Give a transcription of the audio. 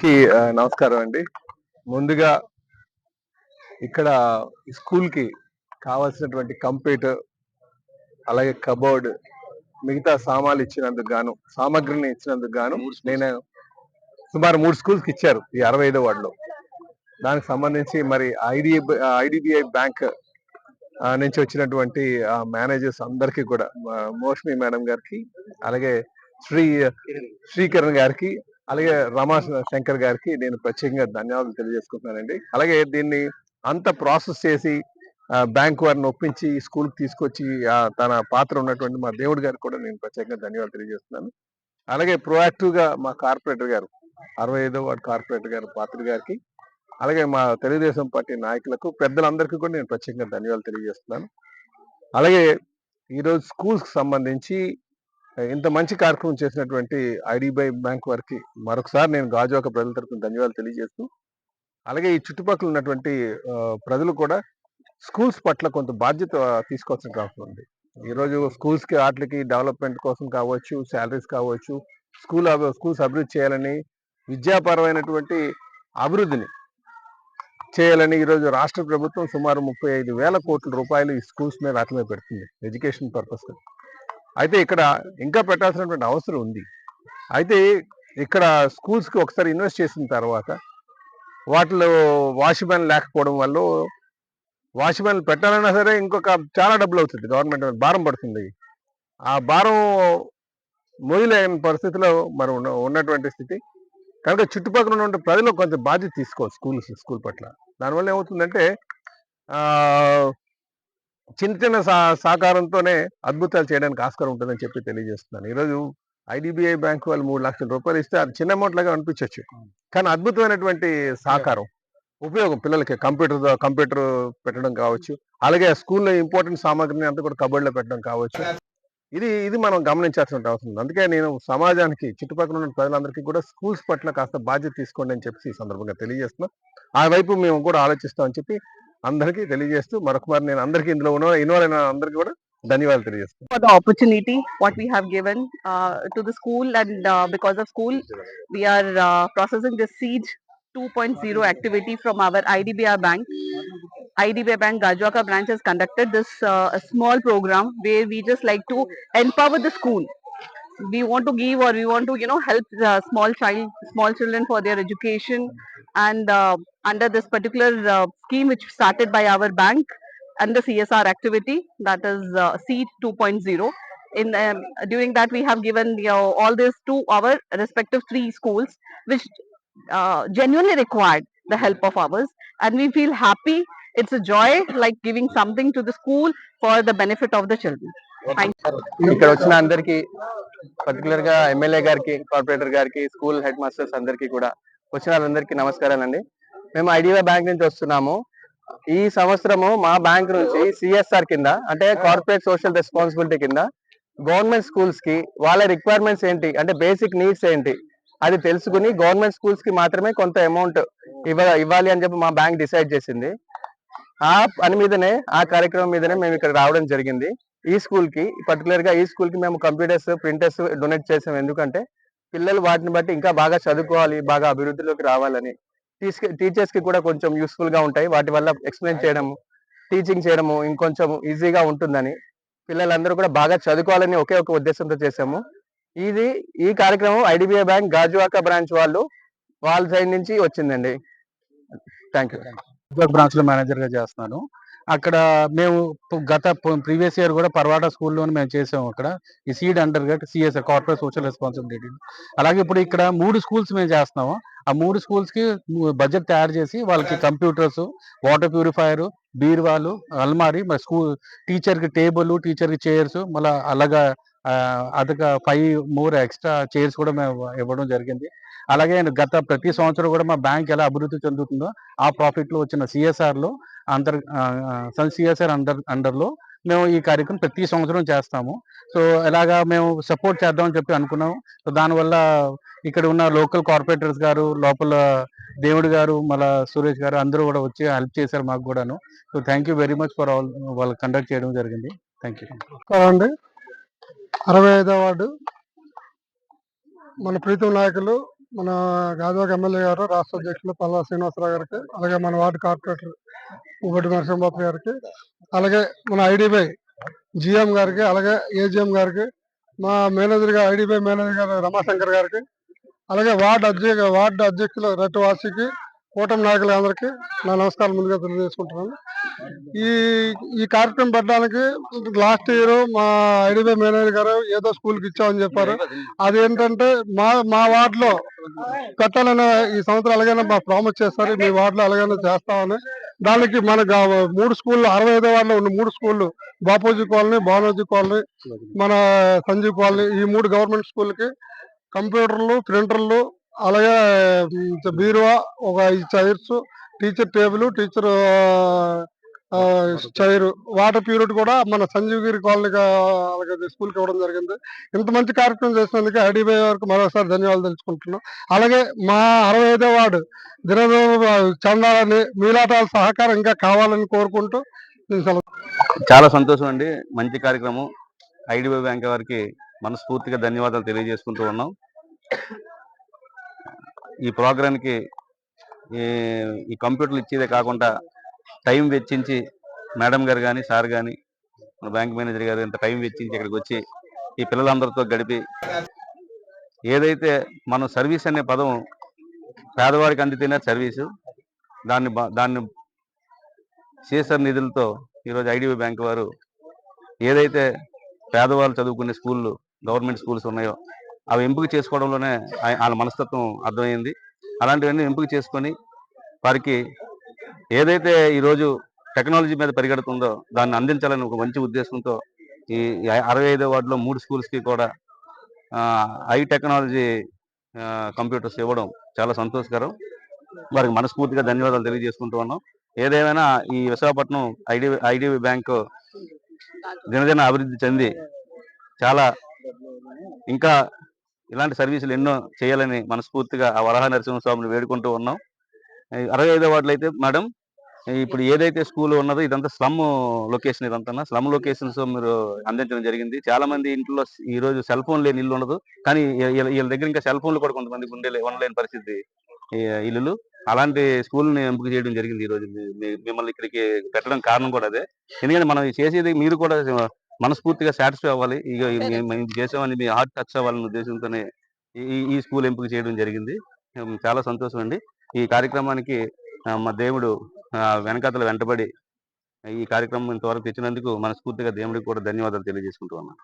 కి ఆ, నమస్కారం అండి. ముందుగా ఇక్కడ స్కూల్కి కావాల్సినటువంటి కంప్యూటర్ అలాగే కబోర్డ్ మిగతా సామాన్లు ఇచ్చినందుకు గాను సామాగ్రిని ఇచ్చినందుకు గాను నేను సుమారు మూడు స్కూల్స్కి ఇచ్చారు ఈ అరవై ఐదో వార్డులో. దానికి సంబంధించి మరి ఐడి ఐడిబిఐ బ్యాంక్ నుంచి వచ్చినటువంటి మేనేజర్స్ అందరికీ కూడా మోషమి మేడం గారికి అలాగే శ్రీ శ్రీకరణ్ గారికి అలాగే రమా శంకర్ గారికి నేను ప్రత్యేకంగా ధన్యవాదాలు తెలియజేసుకుంటున్నానండి. అలాగే దీన్ని అంత ప్రాసెస్ చేసి బ్యాంక్ వారిని ఒప్పించి స్కూల్కి తీసుకొచ్చి తన పాత్ర ఉన్నటువంటి మా దేవుడి గారికి కూడా నేను ప్రత్యేకంగా ధన్యవాదాలు తెలియజేస్తున్నాను. అలాగే proactive గా మా కార్పొరేటర్ గారు అరవై ఐదో వార్డు కార్పొరేటర్ గారు పాత్ర గారికి అలాగే మా తెలుగుదేశం పార్టీ నాయకులకు పెద్దలందరికీ కూడా నేను ప్రత్యేకంగా ధన్యవాదాలు తెలియజేస్తున్నాను. అలాగే ఈరోజు స్కూల్స్కి సంబంధించి ఇంత మంచి కార్యక్రమం చేసినటువంటి ఐడిబై బ్యాంక్ వారికి మరొకసారి నేను గాజువాక ప్రజల తరపున ధన్యవాదాలు తెలియజేస్తూ అలాగే ఈ చుట్టుపక్కల ఉన్నటువంటి ప్రజలు కూడా స్కూల్స్ పట్ల కొంత బాధ్యత తీసుకోవాల్సిన అవసరం ఉంది. ఈ రోజు వాటికి డెవలప్మెంట్ కోసం కావచ్చు శాలరీస్ కావచ్చు స్కూల్ స్కూల్స్ అభివృద్ధి చేయాలని విద్యాపరమైనటువంటి అభివృద్ధిని చేయాలని ఈరోజు రాష్ట్ర ప్రభుత్వం సుమారు ముప్పై ఐదు వేల కోట్ల రూపాయలు ఈ స్కూల్స్ మీద వాటి మీద పెడుతుంది ఎడ్యుకేషన్ పర్పస్ అయితే ఇక్కడ ఇంకా పెట్టాల్సినటువంటి అవసరం ఉంది. అయితే ఇక్కడ స్కూల్స్కి ఒకసారి ఇన్వెస్ట్ చేసిన తర్వాత వాటిలో వాచ్మెన్ లేకపోవడం వల్ల వాచ్మెన్ పెట్టాలన్నా సరే ఇంకొక చాలా డబ్బులు అవుతుంది. గవర్నమెంట్ భారం పడుతుంది. ఆ భారం మొదలైన పరిస్థితిలో మరి ఉన్నటువంటి స్థితి. కనుక చుట్టుపక్కల ఉన్నటువంటి ప్రజలు కొంచెం బాధ్యత తీసుకోవాలి స్కూల్స్ స్కూల్ పట్ల. దానివల్ల ఏమవుతుందంటే చిన్న చిన్న సా సహకారంతోనే అద్భుతాలు చేయడానికి ఆస్కారం ఉంటుందని చెప్పి తెలియజేస్తున్నాను. ఈరోజు ఐడిబిఐ బ్యాంక్ వాళ్ళు మూడు లక్షల రూపాయలు ఇస్తే అది చిన్న అమౌంట్ లాగా అనిపించవచ్చు కానీ అద్భుతమైనటువంటి సహకారం ఉపయోగం పిల్లలకి కంప్యూటర్ కంప్యూటర్ పెట్టడం కావచ్చు. అలాగే స్కూల్లో ఇంపార్టెంట్ సామాగ్రిని అంతా కూడా కబోర్డ్లో పెట్టడం కావచ్చు. ఇది ఇది మనం గమనించాల్సిన అవసరం. ఉంది అందుకే నేను సమాజానికి చుట్టుపక్కల ఉన్న ప్రజలందరికీ కూడా స్కూల్స్ పట్ల కాస్త బాధ్యత తీసుకోండి అని చెప్పి ఈ సందర్భంగా తెలియజేస్తున్నా. ఆ వైపు మేము కూడా ఆలోచిస్తామని చెప్పి అందరికీ తెలియజేస్తూ మరొకమారి నేను అందరికీ ఇందులో ఉన్న ఇన్వాల్వ్ అయిన అందరికీ కూడా ధన్యవాదాలు తెలియజేస్తాను for the opportunity what we have given uh, to the school and uh, because of school we are uh, processing the siege 2.0 activity from our IDBI bank. IDBI bank Gajwaka branch has conducted this uh, small program where we just like to empower the school. We want to give or we want to you know help the small child small children for their education and uh, under this particular uh, scheme which started by our bank under CSR activity that is uh, Seed 2.0. In um, during that we have given you know, all this to our respective three schools which uh, genuinely required the help of ours and we feel happy. It's a joy like giving something to the school for the benefit of the children. Thank ఇక్కడ వచ్చిన అందరికి పర్టికులర్గా MLA గారికి corporator గారికి school head masters అందరికి కూడా వచ్చిన వాళ్ళందరికీ నమస్కారాలండి. మేము ఐడియా బ్యాంక్ నుంచి వస్తున్నాము. ఈ సంవత్సరము మా బ్యాంక్ నుంచి సిఎస్ఆర్ కింద అంటే కార్పొరేట్ సోషల్ రెస్పాన్సిబిలిటీ కింద గవర్నమెంట్ స్కూల్స్కి వాళ్ళ రిక్వైర్మెంట్స్ ఏంటి అంటే బేసిక్ నీడ్స్ ఏంటి అది తెలుసుకుని గవర్నమెంట్ స్కూల్స్కి మాత్రమే కొంత అమౌంట్ ఇవ్వ ఇవ్వాలి అని చెప్పి మా బ్యాంక్ డిసైడ్ చేసింది. ఆ పని మీదనే ఆ కార్యక్రమం మీదనే మేము ఇక్కడ రావడం జరిగింది. ఈ స్కూల్కి పర్టికులర్గా ఈ స్కూల్కి మేము కంప్యూటర్స్ ప్రింటర్స్ డొనేట్ చేసాం. ఎందుకంటే పిల్లలు వాటిని బట్టి ఇంకా బాగా చదువుకోవాలి బాగా అభివృద్ధిలోకి రావాలని. టీచర్స్కి కూడా కొంచెం యూస్ఫుల్గా ఉంటాయి. వాటి వల్ల ఎక్స్ప్లెయిన్ చేయడము టీచింగ్ చేయడము ఇంకొంచెం ఈజీగా ఉంటుందని పిల్లలందరూ కూడా బాగా చదువుకోవాలని ఒకే ఒక ఉద్దేశంతో చేసాము. ఇది ఈ కార్యక్రమం ఐడిబిఐ బ్యాంక్ గాజువాక బ్రాంచ్ వాళ్ళు వాళ్ళ సైడ్ నుంచి వచ్చిందండి. థ్యాంక్ యూ బ్రాంచ్లో మేనేజర్గా చేస్తున్నాను. అక్కడ మేము గత ప్రీవియస్ ఇయర్ కూడా పర్వాట స్కూల్లోనే మేము చేసాము అక్కడ. ఈ seed under gut CSR corporate social responsibility. అలాగే ఇప్పుడు ఇక్కడ మూడు స్కూల్స్ మేము చేస్తున్నాము. ఆ మూడు స్కూల్స్కి బడ్జెట్ తయారు చేసి వాళ్ళకి కంప్యూటర్స్ వాటర్ ప్యూరిఫైయర్ బీరువాలు అల్మారి మరి స్కూల్ టీచర్కి టేబుల్ టీచర్కి చైర్స్ మళ్ళీ అలాగా అదొక ఫైవ్ మోర్ ఎక్స్ట్రా చైర్స్ కూడా మేము ఇవ్వడం జరిగింది. అలాగే గత ప్రతి సంవత్సరం కూడా మా బ్యాంక్ ఎలా అభివృద్ధి చెందుతుందో ఆ ప్రాఫిట్లో వచ్చిన సిఎస్ఆర్లో అందర్ అంతర్ సన్ సిఎస్ఆర్ అండర్ అండర్లో మేము ఈ కార్యక్రమం ప్రతి సంవత్సరం చేస్తాము. సో ఇలాగా మేము సపోర్ట్ చేద్దామని చెప్పి అనుకున్నాము. సో దానివల్ల ఇక్కడ ఉన్న లోకల్ కార్పొరేటర్స్ గారు లోపల దేవుడు గారు మళ్ళా సురేష్ గారు అందరూ కూడా వచ్చి హెల్ప్ చేశారు మాకు కూడాను. So thank you very much for all వాళ్ళు కండక్ట్ చేయడం జరిగింది. థ్యాంక్ యూ అరవై ఐదో వార్డు. మన ప్రీతం నాయకులు మన గాజువాక ఎమ్మెల్యే గారు రాష్ట్ర అధ్యక్షులు పల్లా శ్రీనివాసరావు గారికి అలాగే మన వార్డు కార్పొరేటర్ ఉబ్బటి నరసింహబాబు గారికి అలాగే మన ఐడిబై జిఎం గారికి అలాగే ఏజిఎం గారికి మా మేనేజర్ గారు ఐడిబై మేనేజర్ గారు రమాశంకర్ గారికి అలాగే వార్డు అధ్యక్ష వార్డు అధ్యక్షులు రెట్టు వాసికి కూటమి నాయకులందరికీ నా నమస్కారం ముందుగా తెలియజేసుకుంటున్నాను. ఈ ఈ కార్యక్రమం పెట్టడానికి లాస్ట్ ఇయర్ మా ఐడిబై మేనేజర్ గారు ఏదో స్కూల్కి ఇచ్చామని చెప్పారు. అదేంటంటే మా మా వార్డులో కట్టాలనే ఈ సంవత్సరం ఎలాగైనా మా ప్రామిస్ చేస్తారు మీ వార్డులో ఎలాగైనా చేస్తామని దానికి మన మూడు స్కూళ్ళు అరవై ఐదో వార్డులో ఉన్న మూడు స్కూళ్ళు బాపూజీ కాలనీ భానోజీ కాలనీ మన సంజీవ్ కాలనీ ఈ మూడు గవర్నమెంట్ స్కూల్కి కంప్యూటర్లు ప్రింటర్లు అలాగే బీరువా ఒక ఐదు chairs teacher table teacher chair water Pureit కూడా మన సంజీవగిరి కాలనీకి అలాగే స్కూల్కి ఇవ్వడం జరిగింది. ఇంత మంచి కార్యక్రమం చేసినందుకు ఐడిబై వరకు మరోసారి ధన్యవాదాలు తెలుసుకుంటున్నాం. అలాగే మా అరవై ఐదో వార్డు దినదిన చందాలని మీలాటాల సహకారం ఇంకా కావాలని కోరుకుంటూ నేను చాలా సంతోషం అండి. మంచి కార్యక్రమం. ఐడిబై బ్యాంక్ వారికి మనస్ఫూర్తిగా ధన్యవాదాలు తెలియజేసుకుంటూ ఉన్నాం. ఈ ప్రోగ్రాంకి ఈ ఈ కంప్యూటర్లు ఇచ్చేదే కాకుండా టైం వెచ్చించి మేడం గారు కానీ సార్ కానీ మన బ్యాంక్ మేనేజర్ గారు ఇంత టైం వెచ్చించి ఇక్కడికి వచ్చి ఈ పిల్లలందరితో గడిపి ఏదైతే మనం సర్వీస్ అనే పదం పేదవారికి అందితేనే సర్వీసు దాన్ని దాన్ని సీసర్ నిధులతో ఈరోజు ఐడిబి బ్యాంక్ వారు ఏదైతే పేదవాళ్ళు చదువుకునే స్కూళ్ళు గవర్నమెంట్ స్కూల్స్ ఉన్నాయో అవి ఎంపిక చేసుకోవడంలోనే వాళ్ళ మనస్తత్వం అర్థమైంది. అలాంటివన్నీ ఎంపిక చేసుకొని వారికి ఏదైతే ఈరోజు టెక్నాలజీ మీద పరిగెడుతుందో దాన్ని అందించాలని ఒక మంచి ఉద్దేశంతో ఈ అరవై ఐదో వార్డులో మూడు స్కూల్స్కి కూడా హై టెక్నాలజీ కంప్యూటర్స్ ఇవ్వడం చాలా సంతోషకరం. వారికి మనస్ఫూర్తిగా ధన్యవాదాలు తెలియజేసుకుంటూ ఉన్నాం. ఏదేమైనా ఈ విశాఖపట్నం ఐడి ఐడిబి బ్యాంకు దినదిన అభివృద్ధి చెంది చాలా ఇంకా ఇలాంటి సర్వీసులు ఎన్నో చేయాలని మనస్ఫూర్తిగా ఆ వరహ నరసింహస్వామిని వేడుకుంటూ ఉన్నాం. అరవై ఐదో వార్డులో అయితే మేడం ఇప్పుడు ఏదైతే స్కూల్ ఉన్నదో ఇదంతా స్లమ్ లొకేషన్ ఇదంతా స్లమ్ లొకేషన్స్ మీరు అందించడం జరిగింది. చాలా మంది ఇంట్లో ఈ రోజు సెల్ ఫోన్ లేని ఇల్లు ఉండదు. కానీ వీళ్ళ దగ్గర ఇంకా సెల్ ఫోన్లు కూడా కొంతమంది ఉండే ఉండలేని పరిస్థితి ఇల్లులు. అలాంటి స్కూల్ని ఎంపిక చేయడం జరిగింది ఈ రోజు. మిమ్మల్ని ఇక్కడికి పెట్టడం కారణం కూడా అదే. ఎందుకంటే మనం చేసేది మీరు కూడా మనస్ఫూర్తిగా సాటిస్ఫై అవ్వాలి. ఇక మేము- చేసామని మీ హార్ట్ టచ్ అవ్వాలనే ఉద్దేశంతోనే ఈ ఈ- స్కూల్ ఎంపిక చేయడం జరిగింది. చాలా సంతోషం అండి. ఈ కార్యక్రమానికి మా దేవుడు వెనకాతల వెంటబడి ఈ కార్యక్రమం ఇంతవరకు తెచ్చినందుకు మనస్ఫూర్తిగా దేవుడికి కూడా ధన్యవాదాలు తెలియజేసుకుంటూ ఉన్నాను.